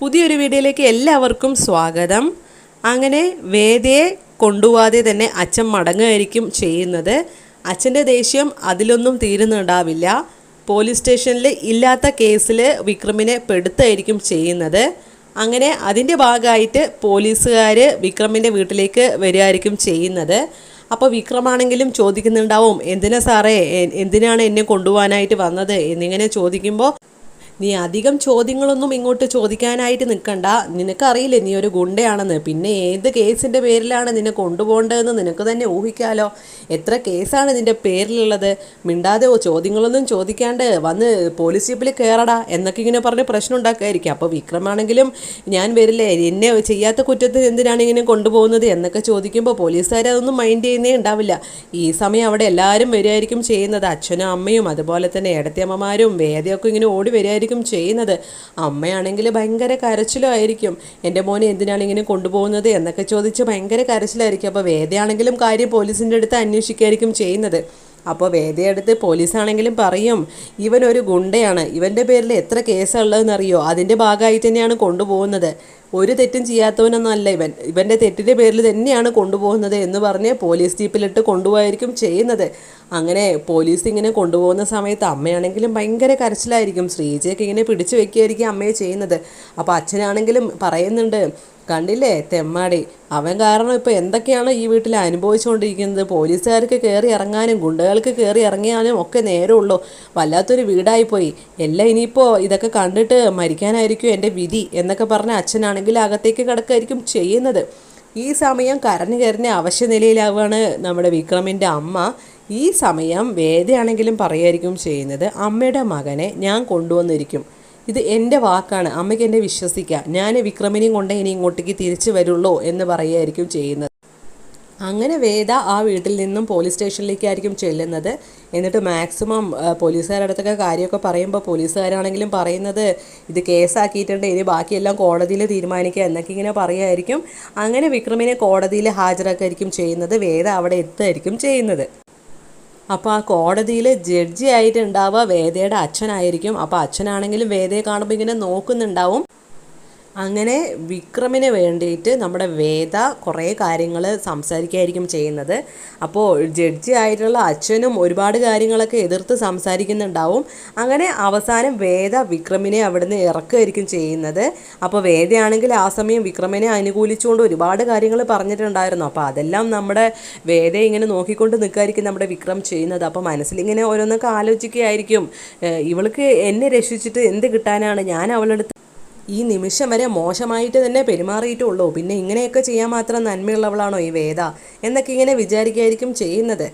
പുതിയൊരു വീഡിയോയിലേക്ക് എല്ലാവർക്കും സ്വാഗതം. അങ്ങനെ വേദയെ കൊണ്ടുപോവാതെ തന്നെ അച്ഛൻ മടങ്ങുകയായിരിക്കും ചെയ്യുന്നത്. അച്ഛന്റെ ദേഷ്യം അതിലൊന്നും തീരുന്നുണ്ടാവില്ല. പോലീസ് സ്റ്റേഷനിൽ ഇല്ലാത്ത കേസിൽ വിക്രമിനെ പെടുത്തായിരിക്കും ചെയ്യുന്നത്. അങ്ങനെ അതിന്റെ ഭാഗമായിട്ട് പോലീസുകാർ വിക്രമിന്റെ വീട്ടിലേക്ക് വരികയായിരിക്കും ചെയ്യുന്നത്. അപ്പോൾ വിക്രമാണെങ്കിലും ചോദിക്കുന്നുണ്ടാവും എന്തിനാ സാറേ? എന്തിനാണ് എന്നെ കൊണ്ടുപോകാനായിട്ട് വന്നത്? എന്നിങ്ങനെ ചോദിക്കുമ്പോൾ നീ അധികം ചോദ്യങ്ങളൊന്നും ഇങ്ങോട്ട് ചോദിക്കാനായിട്ട് നിൽക്കണ്ട. നിനക്കറിയില്ലേ നീ ഒരു ഗുണ്ടയാണെന്ന്. പിന്നെ ഏത് കേസിന്റെ പേരിലാണ് നിന്നെ കൊണ്ടുപോകേണ്ടതെന്ന് നിനക്ക് തന്നെ ഊഹിക്കാലോ. എത്ര കേസാണ് നിന്റെ പേരിലുള്ളത്? മിണ്ടാതെ ചോദ്യങ്ങളൊന്നും ചോദിക്കാണ്ട് വന്ന് പോലീസ് ജീപ്പിൽ കയറടാ എന്നൊക്കെ ഇങ്ങനെ പറഞ്ഞ് പ്രശ്നം ഉണ്ടാക്കുമായിരിക്കും അപ്പോൾ വിക്രമാണെങ്കിലും ഞാൻ വരില്ലേ? എന്നെ ചെയ്യാത്ത കുറ്റത്തിന് എന്തിനാണ് ഇങ്ങനെ കൊണ്ടുപോകുന്നത് എന്നൊക്കെ ചോദിക്കുമ്പോൾ പോലീസുകാർ അതൊന്നും മൈൻഡ് ചെയ്യുന്നേ ഉണ്ടാവില്ല. ഈ സമയം അവിടെ എല്ലാവരും വരികയായിരിക്കും ചെയ്യുന്നത്. അച്ഛനും അമ്മയും അതുപോലെ തന്നെ ഇടത്തിയമ്മമാരും വേദയൊക്കെ ഇങ്ങനെ ഓടി വരികയായിരിക്കും ചെയ്യുന്നത്. അമ്മയാണെങ്കിൽ ഭയങ്കര കരച്ചിലായിരിക്കും. എന്റെ മോനെ എന്തിനാണ് ഇങ്ങനെ കൊണ്ടുപോകുന്നത് എന്നൊക്കെ ചോദിച്ച് ഭയങ്കര കരച്ചിലായിരിക്കും. അപ്പോൾ വേദയാണെങ്കിലും കാര്യം പോലീസിന്റെ അടുത്ത് അന്വേഷിക്കുകയായിരിക്കും ചെയ്യുന്നത്. അപ്പോൾ വേദയെടുത്ത് പോലീസാണെങ്കിലും പറയും ഇവൻ ഒരു ഗുണ്ടയാണ്. ഇവന്റെ പേരിൽ എത്ര കേസുള്ളതെന്ന് അറിയോ അതിന്റെ ഭാഗമായിട്ട് തന്നെയാണ് കൊണ്ടുപോകുന്നത്. ഒരു തെറ്റും ചെയ്യാത്തവനൊന്നല്ല ഇവൻ. ഇവന്റെ തെറ്റിന്റെ പേരിൽ തന്നെയാണ് കൊണ്ടുപോകുന്നത് എന്ന് പറഞ്ഞ് പോലീസ് ജീപ്പിലിട്ട് കൊണ്ടുപോയായിരിക്കും ചെയ്യുന്നത്. അങ്ങനെ പോലീസ് ഇങ്ങനെ കൊണ്ടുപോകുന്ന സമയത്ത് അമ്മയാണെങ്കിലും ഭയങ്കര കരച്ചിലായിരിക്കും. ശ്രീജയൊക്കെ ഇങ്ങനെ പിടിച്ചു വെക്കുകയായിരിക്കും അമ്മയെ ചെയ്യുന്നത്. അപ്പോൾ അച്ഛനാണെങ്കിലും പറയുന്നുണ്ട് കണ്ടില്ലേ? തെമ്മാടി. അവൻ കാരണം ഇപ്പോൾ എന്തൊക്കെയാണ് ഈ വീട്ടിൽ അനുഭവിച്ചുകൊണ്ടിരിക്കുന്നത്? പോലീസുകാർക്ക് കയറി ഇറങ്ങാനും ഗുണ്ടകൾക്ക് കയറി ഇറങ്ങിയാലും ഒക്കെ നേരമുള്ളൂ. വല്ലാത്തൊരു വീടായിപ്പോയി. എല്ലാം ഇനിയിപ്പോൾ ഇതൊക്കെ കണ്ടിട്ട് മരിക്കാനായിരിക്കും എന്റെ വിധി എന്നൊക്കെ പറഞ്ഞ അച്ഛനാണെങ്കിൽ അകത്തേക്ക് കിടക്കായിരിക്കും ചെയ്യുന്നത്. ഈ സമയം കരഞ്ഞു കരഞ്ഞ് അവശ്യ നിലയിലാവുകയാണ് നമ്മുടെ വിക്രമിന്റെ അമ്മ. ഈ സമയം വേദയാണെങ്കിലും പറയായിരിക്കും ചെയ്യുന്നത് അമ്മയുടെ മകനെ ഞാൻ കൊണ്ടുവന്നിരിക്കും. ഇത് എന്റെ വാക്കാണ്. അമ്മയ്ക്ക് എന്നെ വിശ്വസിക്കാം. ഞാൻ വിക്രമിനെയും കൊണ്ട് ഇനി ഇങ്ങോട്ടേക്ക് തിരിച്ചു വരുള്ളൂ എന്ന് പറയുകയായിരിക്കും ചെയ്യുന്നത്. അങ്ങനെ വേദ ആ വീട്ടിൽ നിന്നും പോലീസ് സ്റ്റേഷനിലേക്കായിരിക്കും ചെല്ലുന്നത്. എന്നിട്ട് മാക്സിമം പോലീസുകാരുടെ അടുത്തൊക്കെ കാര്യമൊക്കെ പറയുമ്പോൾ പോലീസുകാരാണെങ്കിലും പറയുന്നത് ഇത് കേസാക്കിയിട്ടുണ്ട് ഇനി ബാക്കിയെല്ലാം കോടതിയിൽ തീരുമാനിക്കുക എന്നൊക്കെ ഇങ്ങനെ പറയുമായിരിക്കും അങ്ങനെ വിക്രമിനെ കോടതിയിൽ ഹാജരാക്കായിരിക്കും ചെയ്യുന്നത്. വേദ അവിടെ എത്തുമായിരിക്കും ചെയ്യുന്നത്. അപ്പോൾ ആ കോടതിയിൽ ജഡ്ജി ആയിട്ടുണ്ടാവുക വേദയുടെ അച്ഛനായിരിക്കും. അപ്പോൾ അച്ഛനാണെങ്കിലും വേദയെ കാണുമ്പോൾ ഇങ്ങനെ നോക്കുന്നുണ്ടാവും. അങ്ങനെ വിക്രമിന് വേണ്ടിയിട്ട് നമ്മുടെ വേദ കുറേ കാര്യങ്ങൾ സംസാരിക്കുകയായിരിക്കും ചെയ്യുന്നത്. അപ്പോൾ ജഡ്ജി ആയിട്ടുള്ള അച്ഛനും ഒരുപാട് കാര്യങ്ങളൊക്കെ എതിർത്ത് സംസാരിക്കുന്നുണ്ടാവും. അങ്ങനെ അവസാനം വേദ വിക്രമിനെ അവിടുന്ന് ഇറക്കുകയായിരിക്കും ചെയ്യുന്നത്. അപ്പോൾ വേദയാണെങ്കിൽ ആ സമയം വിക്രമിനെ അനുകൂലിച്ചുകൊണ്ട് ഒരുപാട് കാര്യങ്ങൾ പറഞ്ഞിട്ടുണ്ടായിരുന്നു. അപ്പോൾ അതെല്ലാം നമ്മുടെ വേദ ഇങ്ങനെ നോക്കിക്കൊണ്ട് നിൽക്കുകയായിരിക്കും നമ്മുടെ വിക്രം ചെയ്യുന്നത്. അപ്പോൾ മനസ്സിലിങ്ങനെ ഓരോന്നൊക്കെ ആലോചിക്കുകയായിരിക്കും. ഇവൾക്ക് എന്നെ രക്ഷിച്ചിട്ട് എന്ത് കിട്ടാനാണ്? ഞാൻ അവളെടുത്ത് ഈ നിമിഷം വരെ മോശമായിട്ട് തന്നെ പെരുമാറിയിട്ടുള്ളൂ. പിന്നെ ഇങ്ങനെയൊക്കെ ചെയ്യാൻ മാത്രം നന്മയുള്ളവളാണോ ഈ വേദ? എന്നൊക്കെ ഇങ്ങനെ വിചാരിക്കുകയായിരിക്കും ചെയ്യുന്നത്.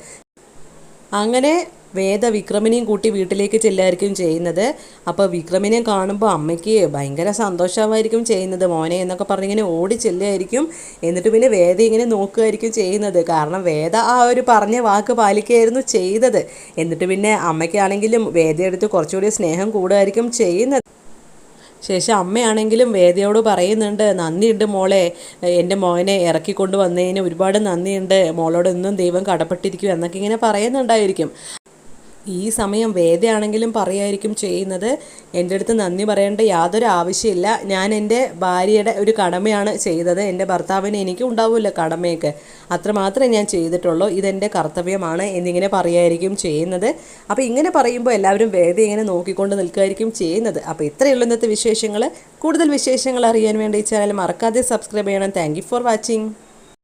അങ്ങനെ വേദ വിക്രമിനെയും കൂട്ടി വീട്ടിലേക്ക് ചെല്ലായിരിക്കും ചെയ്യുന്നത്. അപ്പോൾ വിക്രമിനെ കാണുമ്പോൾ അമ്മയ്ക്ക് ഭയങ്കര സന്തോഷമായിരിക്കും ചെയ്യുന്നത്. മോനെ എന്നൊക്കെ പറഞ്ഞിങ്ങനെ ഓടി ചെല്ലുമായിരിക്കും എന്നിട്ട് പിന്നെ വേദ ഇങ്ങനെ നോക്കുമായിരിക്കും ചെയ്യുന്നത്. കാരണം വേദ ആ ഒരു പറഞ്ഞ വാക്ക് പാലിക്കുകയായിരുന്നു ചെയ്തത്. എന്നിട്ട് പിന്നെ അമ്മയ്ക്കാണെങ്കിലും വേദയെടുത്ത് കുറച്ചുകൂടി സ്നേഹം കൂടുമായിരിക്കും ചെയ്യുന്നത്. ശേഷം അമ്മയാണെങ്കിലും വേദയോട് പറയുന്നുണ്ട് നന്ദിയുണ്ട് മോളെ. എന്റെ മോനെ ഇറക്കി വന്നതിന് ഒരുപാട് നന്ദിയുണ്ട്. മോളോട് ഇന്നും ദൈവം കടപ്പെട്ടിരിക്കും എന്നൊക്കെ ഇങ്ങനെ പറയുന്നുണ്ടായിരിക്കും. ഈ സമയം വേദയാണെങ്കിലും പറയുമായിരിക്കും ചെയ്യുന്നത്. എന്റെ അടുത്ത് നന്ദി പറയേണ്ട യാതൊരു ആവശ്യമില്ല. ഞാൻ എന്റെ ഭാര്യയുടെ ഒരു കടമയാണ് ചെയ്തത്. എന്റെ ഭർത്താവിന് എനിക്ക് ഉണ്ടാവില്ല കടമയൊക്കെ. അത്രമാത്രമേ ഞാൻ ചെയ്തിട്ടുള്ളൂ. ഇതെന്റെ കർത്തവ്യമാണ് എന്നിങ്ങനെ പറയുമായിരിക്കും ചെയ്യുന്നത്. അപ്പോൾ ഇങ്ങനെ പറയുമ്പോൾ എല്ലാവരും വേദ ഇങ്ങനെ നോക്കിക്കൊണ്ട് നിൽക്കുകയായിരിക്കും ചെയ്യുന്നത്. അപ്പോൾ ഇത്രയുള്ള ഇന്നത്തെ വിശേഷങ്ങൾ കൂടുതൽ വിശേഷങ്ങൾ അറിയാൻ വേണ്ടി ഈ ചാനൽ മറക്കാതെ സബ്സ്ക്രൈബ് ചെയ്യണം. Thank for watching